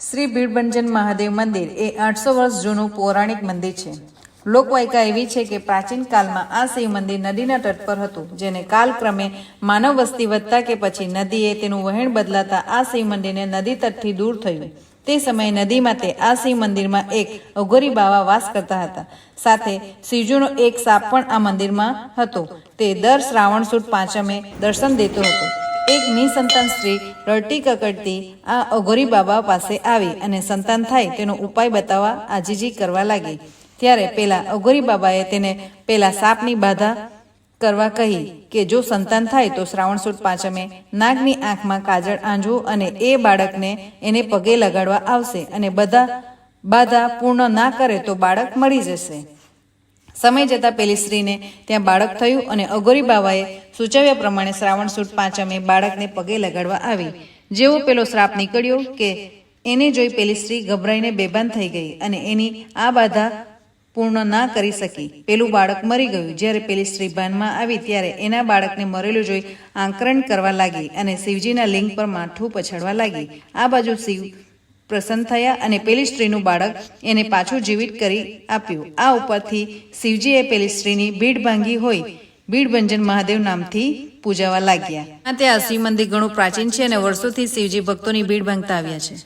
શ્રી ભીડભંજન મહાદેવ મંદિર એ આઠસો વર્ષ જૂનું પૌરાણિક મંદિર છે. લોકવાયકા એવી છે કે પ્રાચીન કાળમાં આ શિવ મંદિર નદીના તટ પર હતું, જેને કાલક્રમે માનવ વસ્તી વધતા કે પછી નદીએ તેનું વહેણ બદલાતા આ શિવ મંદિરને નદી તટથી દૂર થયું. તે સમયે નદીમાં તે આ શિવ મંદિરમાં એક અઘોરી બાવા વાસ કરતા હતા. સાથે શિવજીનો એક સાપ પણ આ મંદિરમાં હતો. તે દર શ્રાવણ સુદ પાંચમે દર્શન દેતો હતો. એક નિસંતાન સ્ત્રી રડતી કકડતી આ અઘોરી બાબા પાસે આવી અને સંતાન થાય તેનો ઉપાય બતાવવા આજીજી કરવા લાગી. ત્યારે પેલા અઘોરી બાબાએ તેને પેલા સાપની બાધા કરવા કહી કે જો સંતાન થાય તો શ્રાવણ સુદ પાંચમે નાગની આંખમાં કાજળ આંજવું અને એ બાળકને એને પગે લગાડવા આવશે અને બધા બાધા પૂર્ણ ના કરે તો બાળક મળી જશે. સમય જતાં પેલી સ્ત્રીને ત્યાં બાળક થયું અને અઘોરી બાવાએ સૂચવ્યા પ્રમાણે શ્રાવણ સુદ પાંચમે બાળકને પગે લગાડવા આવી. જેવો પેલો શ્રાપ નીકળ્યો કે એને જોઈ પેલી સ્ત્રી ગભરાઈને બેભાન થઈ ગઈ અને એની આ બાધા પૂર્ણ ના કરી શકી. પેલું બાળક મરી ગયું. જ્યારે પેલી સ્ત્રી ભાનમાં આવી ત્યારે એના બાળકને મરેલું જોઈ આંકરણ કરવા લાગી અને શિવજીના લિંગ પર માથું પછાડવા લાગી. આ બાજુ શિવ પ્રસન્ન થયા અને પેલી સ્ત્રીનું બાળક એને પાછું જીવિત કરી આપ્યું. આ ઉપરથી શિવજીએ પેલી સ્ત્રીની ભીડ ભાંગી હોય, ભીડભંજન મહાદેવ નામથી પૂજાવા લાગ્યા. આ તે આ શિવ મંદિર ઘણું પ્રાચીન છે અને વર્ષોથી શિવજી ભક્તોની ભીડ ભાંગતા આવ્યા છે.